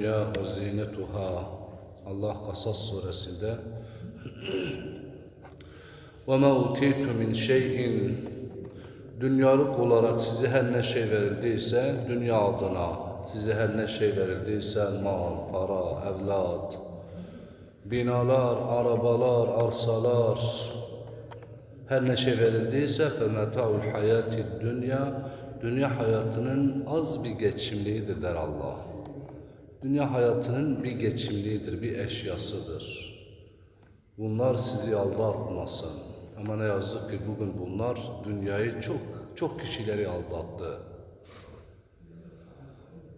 dünya ve zinetuha. Allah Kasas suresinde وَمَا اُتِيتُ مِنْ şeyin Dünyalık olarak size her ne şey verildiyse dünya adına size her ne şey verildiyse mal, para, evlat, binalar, arabalar, arsalar her ne şey verildiyse فَمَتَعُ الْحَيَاتِ dünya Dünya hayatının az bir geçimliğidir der Allah. Dünya hayatının bir geçimliğidir, bir eşyasıdır. Bunlar sizi aldatmasın. Ama ne yazık ki bugün bunlar dünyayı çok çok kişileri aldattı.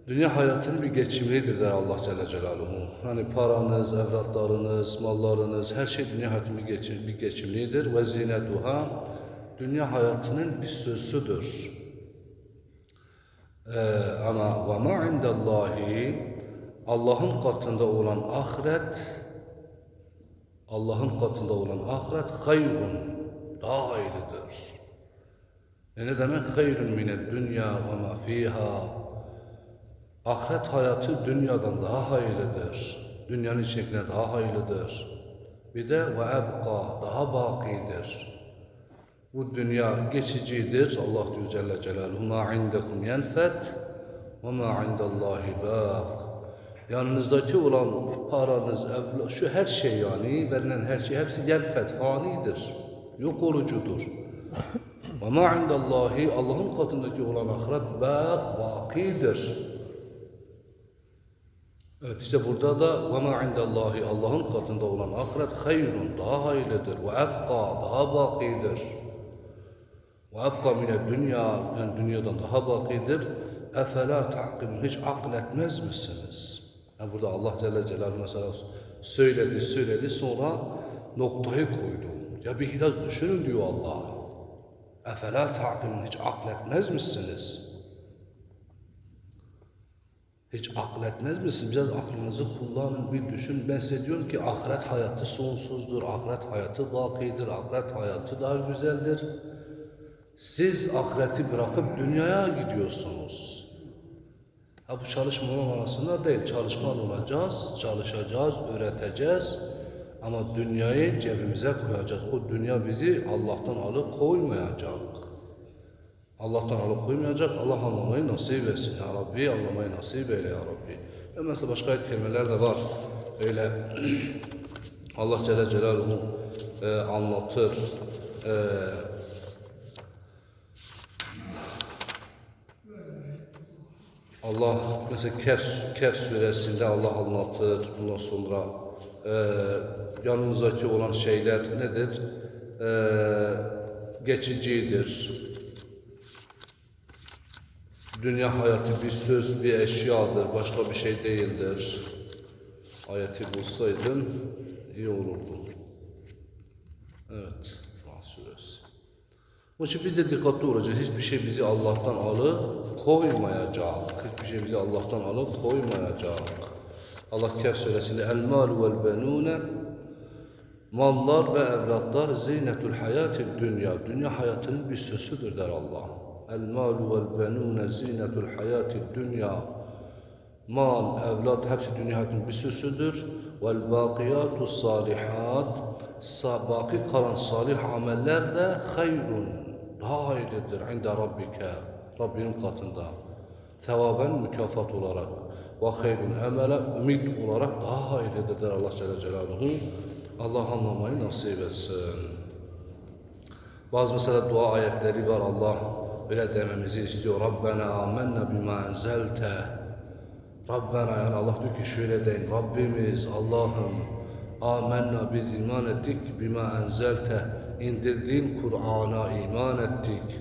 Dünya hayatının bir geçimliğidir der Allah Celle Celaluhu. Hani paranız, evlatlarınız, mallarınız, her şey dünya hayatının bir, geçim, bir geçimliğidir. Ve zinetuha, dünya hayatının bir sözüdür. Ee, ama ve ma indallahi, Allah'ın katında olan ahiret, Allah'ın katında olan ahiret hayrun, daha hayırlıdır. E ne demek hayrun mined dünya ve ma fiha? Ahiret hayatı dünyadan daha hayırlıdır. Dünyanın içindekine daha hayırlıdır. Bir de ve ebqa, daha bakidir. Bu dünya geçicidir. Allah diyor Celle Celaluhu ma indekum yenfet ve ma indallahi baq. Yanınızdaki olan paranız, şu her şey yani verilen her şey hepsi yenfet, fanidir. Yok olucudur. Ve ma indallahi Allah'ın katındaki olan ahiret baq, bakidir. Evet işte burada da ve ma indallahi Allah'ın katında olan ahiret hayrun daha hayırlıdır ve ebqa daha bakidir. Ve ebqa mine dünya yani dünyadan daha bakidir. Efela ta'kilun hiç akıl etmez misiniz? Yani burada Allah Celle Celaluhu mesela söyledi söyledi sonra noktayı koydu. Ya bir biraz düşünün diyor Allah. Efela ta'kilun hiç akıl etmez misiniz? Hiç akıl etmez misiniz? Biraz aklınızı kullanın, bir düşün. Ben size diyorum ki ahiret hayatı sonsuzdur, ahiret hayatı bakidir, ahiret hayatı daha güzeldir. Siz ahireti bırakıp dünyaya gidiyorsunuz. Ha bu çalışma manasında değil. Çalışkan olacağız, çalışacağız, öğreteceğiz. Ama dünyayı cebimize koyacağız. O dünya bizi Allah'tan alıp koymayacak. Allah'tan alıkoymayacak. Allah anlamayı nasip etsin ya Rabbi. Anlamayı nasip eyle ya Rabbi. Ve mesela başka ayet kelimeler de var. Öyle Allah Celle Celaluhu e, anlatır. E, Allah mesela Kehf, Kehf suresinde Allah anlatır. Bundan sonra e, yanınızdaki olan şeyler nedir? E, geçicidir. Dünya hayatı bir söz, bir eşyadır, başka bir şey değildir. Ayeti bulsaydın iyi olurdu. Evet. Onun için biz de dikkatli olacağız. Hiçbir şey bizi Allah'tan alıp koymayacak. Hiçbir şey bizi Allah'tan alıp koymayacak. Allah Kehf suresinde El malu vel benune Mallar ve evlatlar zinetul hayati dünya. Dünya hayatının bir süsüdür der Allah. El malu vel benune zinetul hayati dünya. Mal, evlat hepsi dünya hayatının bir süsüdür. Vel bakiyatu salihat. Sa baki kalan salih ameller de hayrun. Daha hayırlıdır inde rabbike. Rabbinin katında. Sevaben mükafat olarak. Ve hayrun emele ümit olarak daha hayırlıdır der Allah Celle Celaluhu. Allah anlamayı nasip etsin. Bazı mesela dua ayetleri var Allah öyle dememizi istiyor. Rabbena amennâ bima enzelte. Rabbena yani Allah diyor ki şöyle deyin. Rabbimiz Allah'ım amennâ biz iman ettik bima enzelte. İndirdiğin Kur'an'a iman ettik.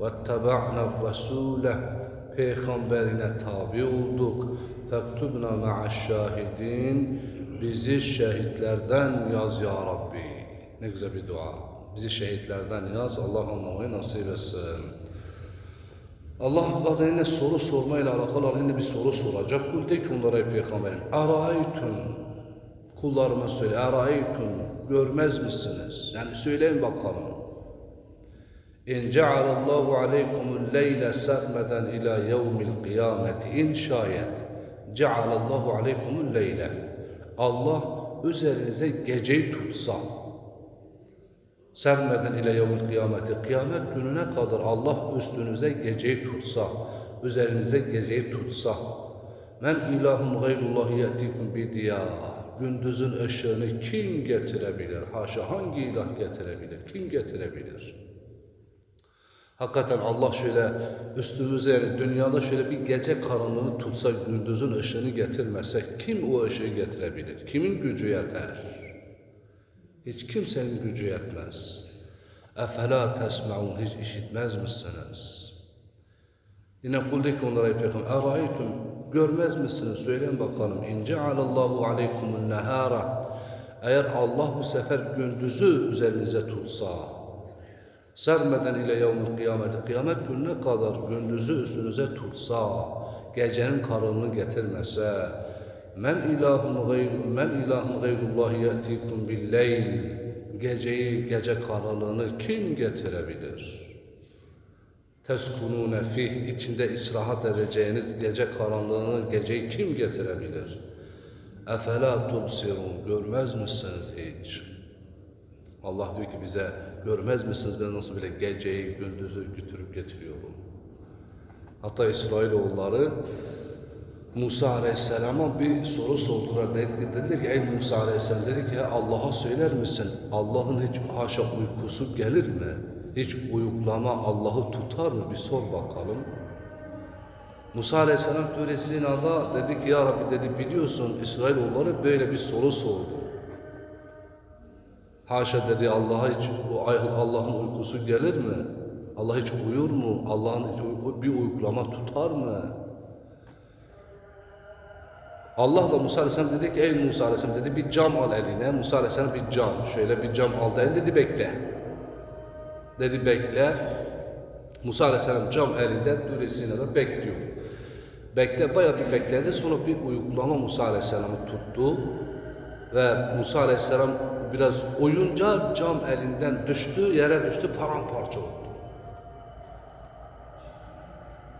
Vettebe'na Resûle Peygamberine tabi olduk. Fektubna ma'aş şahidin. Bizi şehitlerden yaz ya Rabbi. Ne güzel bir dua. Bizi şehitlerden yaz. Allah anlamayı nasip etsin. Allah bazen yine soru sormayla alakalı yine bir soru soracak. Kul de ki onlara ey peygamberim. Araytun. Kullarıma söyle. Araytun. Görmez misiniz? Yani söyleyin bakalım. İn cealallahu aleykumul leyle sermeden ila yevmil kıyameti. İn şayet cealallahu aleykumul leyle. Allah üzerinize geceyi tutsa, sermeden ile yevmil kıyameti, kıyamet gününe kadar Allah üstünüze geceyi tutsa, üzerinize geceyi tutsa, men ilahun gayrullahi yetikum bidiya, gündüzün ışığını kim getirebilir? Haşa hangi ilah getirebilir? Kim getirebilir? Hakikaten Allah şöyle üstümüze yani dünyada şöyle bir gece karanlığını tutsa gündüzün ışığını getirmese kim o ışığı getirebilir? Kimin gücü yeter? Hiç kimsenin gücü yetmez. Efela tesmaun hiç işitmez misiniz? Yine kul ki onlara ey peygamber görmez misiniz? Söyleyin bakalım. İn cealallahu aleykumun nehara eğer Allah bu sefer gündüzü üzerinize tutsa sermeden ile yevmil kıyameti kıyamet gününe kadar gündüzü üstünüze tutsa gecenin karanlığını getirmese men ilahun gayr men ilahun gayrullah yatikum bil leyl geceyi gece karanlığını kim getirebilir? Teskunune fih içinde istirahat edeceğiniz gece karanlığını geceyi kim getirebilir? Efela tubsirun görmez misiniz hiç? Allah diyor ki bize görmez misiniz ben nasıl bile geceyi gündüzü götürüp getiriyorum. Hatta İsrailoğulları Musa Aleyhisselam'a bir soru sordular. Dedi, dediler ki ey Musa Aleyhisselam dedi ki Allah'a söyler misin? Allah'ın hiç haşa uykusu gelir mi? Hiç uyuklama Allah'ı tutar mı? Bir sor bakalım. Musa Aleyhisselam töresinin Allah dedi ki ya Rabbi dedi biliyorsun İsrailoğulları böyle bir soru sordu. Haşa dedi Allah'a hiç Allah'ın uykusu gelir mi? Allah hiç uyur mu? Allah'ın bir uygulama tutar mı? Allah da Musa Aleyhisselam dedi ki ey Musa Aleyhisselam dedi bir cam al eline. Musa Aleyhisselam bir cam. Şöyle bir cam aldı eline dedi bekle. Dedi bekle. Musa Aleyhisselam cam elinde düresine de bekliyor. Bekle bayağı bir bekledi. Sonra bir uygulama Musa Aleyhisselam'ı tuttu. Ve Musa Aleyhisselam biraz oyunca cam elinden düştü, yere düştü, paramparça oldu.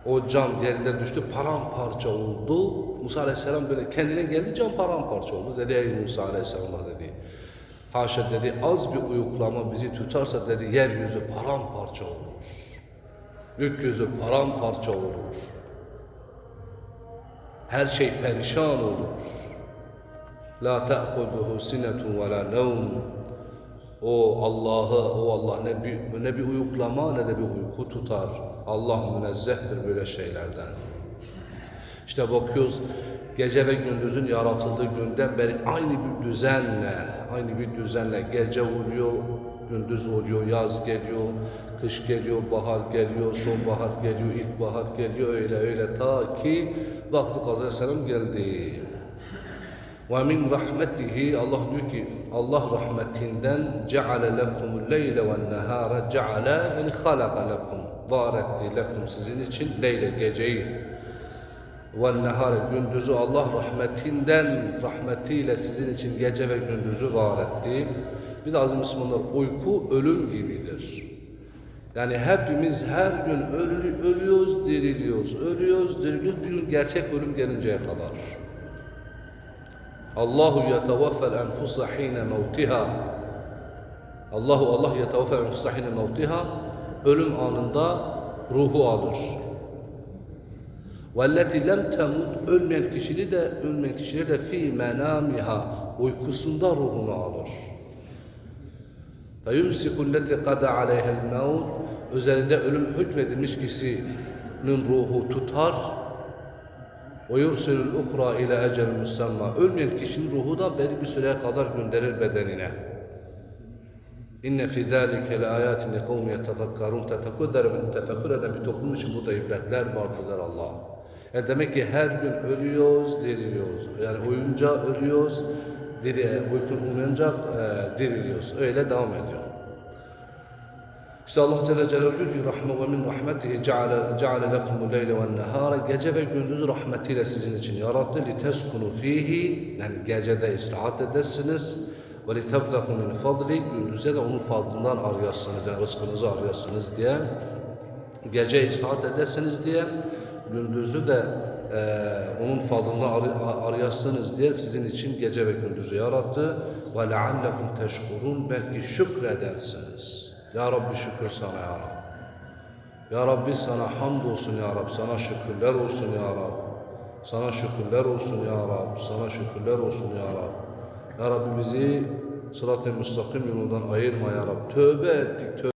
O cam yerinde düştü, paramparça oldu. Musa Aleyhisselam böyle kendine geldi, cam paramparça oldu. Dedi ey Musa Aleyhisselam'a dedi. Haşa dedi, az bir uyuklama bizi tutarsa dedi, yeryüzü paramparça olur. Gökyüzü paramparça olur. Her şey perişan olur. La ta'khuduhu sinetun ve la nevm. O Allah'ı, o Allah ne bir, ne bir uyuklama ne de bir uyku tutar. Allah münezzehtir böyle şeylerden. İşte bakıyoruz gece ve gündüzün yaratıldığı günden beri aynı bir düzenle, aynı bir düzenle. Gece oluyor, gündüz oluyor, yaz geliyor, kış geliyor, bahar geliyor, sonbahar geliyor, ilkbahar geliyor öyle öyle. Ta ki vakti Aleyhisselam geldi. Ve min rahmetihi Allah diyor ki Allah rahmetinden ceale lekumul leyle ve nehara ceale yani halaka lekum var etti lekum sizin için leyle geceyi ve nehara gündüzü Allah rahmetinden rahmetiyle sizin için gece ve gündüzü var etti. Bir de aziz Müslümanlar uyku ölüm gibidir. Yani hepimiz her gün ölü, ölüyoruz, diriliyoruz, ölüyoruz, diriliyoruz bir gün gerçek ölüm gelinceye kadar. Allahu yetevaffel enfusa hine mevtiha. Allahu Allah yetevaffel enfusa hine mevtiha. Ölüm anında ruhu alır. Velleti lem temut ölmeyen kişiyi de ölmeyen kişileri de fi menamiha uykusunda ruhunu alır. Yumsiku leti kada aleyhel mevt üzerinde ölüm hükmedilmiş kişinin ruhu tutar yursilul ukra ile ecel musamma. Ölmeyen kişinin ruhu da belli bir süreye kadar gönderir bedenine. İnne fi zâlike le âyâtin li kavmi yetefekkarûn. Tefekkür eden, bir toplum için burada ibretler vardır Allah. Yani demek ki her gün ölüyoruz, diriliyoruz. Yani uyunca ölüyoruz, diri, uyku uyunca e, diriliyoruz. Öyle devam ediyor. İşte Allah Celle Celaluhu diyor ki rahme ve min rahmetihi ceale, ceale lekumul leyle ve nehara gece ve gündüzü rahmetiyle sizin için yarattı li teskunu fihi yani gecede istirahat edesiniz ve li tebdahu min fadli gündüzde de onun fadlından arayasınız yani rızkınızı arayasınız diye gece istirahat edesiniz diye gündüzü de onun fadlını ar- arayasınız diye sizin için gece ve gündüzü yarattı. Ve leallekum teşkurun belki şükredersiniz. Ya Rabbi şükür sana ya Rabbi. Ya Rabbi sana hamd olsun ya Rabbi. Sana şükürler olsun ya Rabbi. Sana şükürler olsun ya Rabbi. Sana şükürler olsun ya Rabbi. Ya Rabbi bizi sırat-ı müstakim yolundan ayırma ya Rabbi. Tövbe ettik. Tövbe